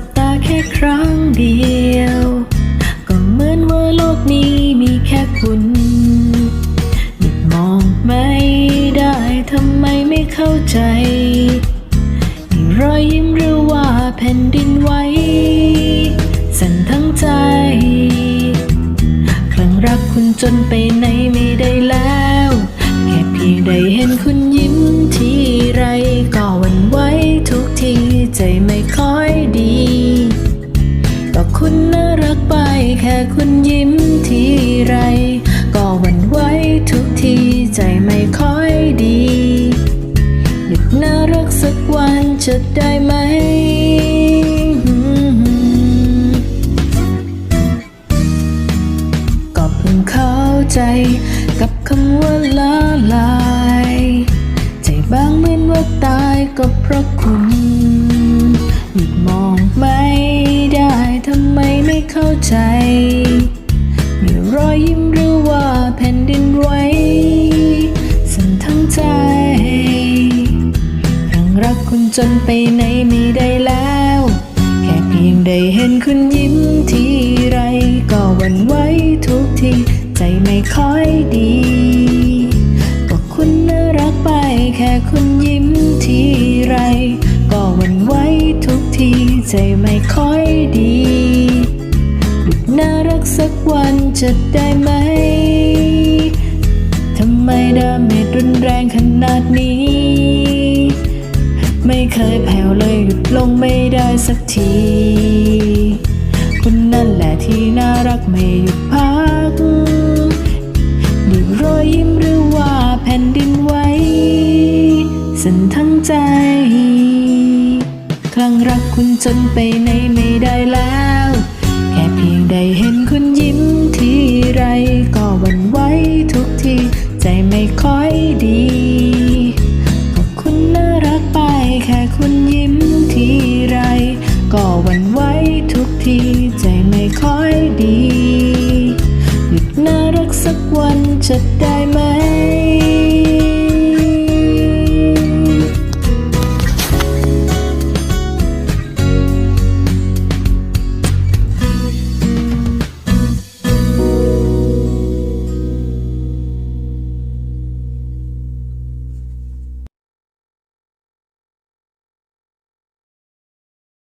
บตาแค่ครั้งเดียว ก็เหมือนว่าโลกนี้มีแค่คุณหยุดมองไม่ได้ทำไมไม่เข้าใจนี่รอยยิ้มหรือว่าแผ่นดินไหว แค่คุณยิ้มทีไร ก็หวั่นไหวทุกทีใจไม่ค่อยดีหยุดน่ารักสักวันจะได้ไหม ก็เพิ่งเข้าใจกับคำว่าละลาย ใจบางเหมือนว่าตายก็เพราะคุณ จนไปไหนไม่ได้แล้ว แค่เพียงได้เห็นคุณยิ้มทีไร ก็หวั่นไหวทุกที ใจไม่ค่อยดีก็คุณน่ารักไป แค่คุณยิ้มทีไร ก็หวั่นไหวทุกที ใจไม่ค่อยดีหยุดน่ารักสักวันจะได้ไหมทำไมดาเมจรุนแรงขนาดนี้ ไม่เคยแผ่วเลยหยุดลงไม่ได้สักที คุณนั่นแหละที่น่ารักไม่หยุดพักด้วยรอยยิ้มหรือว่าแผ่นดินไหวสั่นทั้งใจ ครั้งรักคุณจนไปไหนไม่ได้แล้ว แค่เพียงได้เห็นคุณยิ้มทีไรก็ แค่คุณยิ้มทีไร ก็วันไหวทุกทีใจไม่ค่อยดี หยุดน่ารักสักวันจะได้ไหม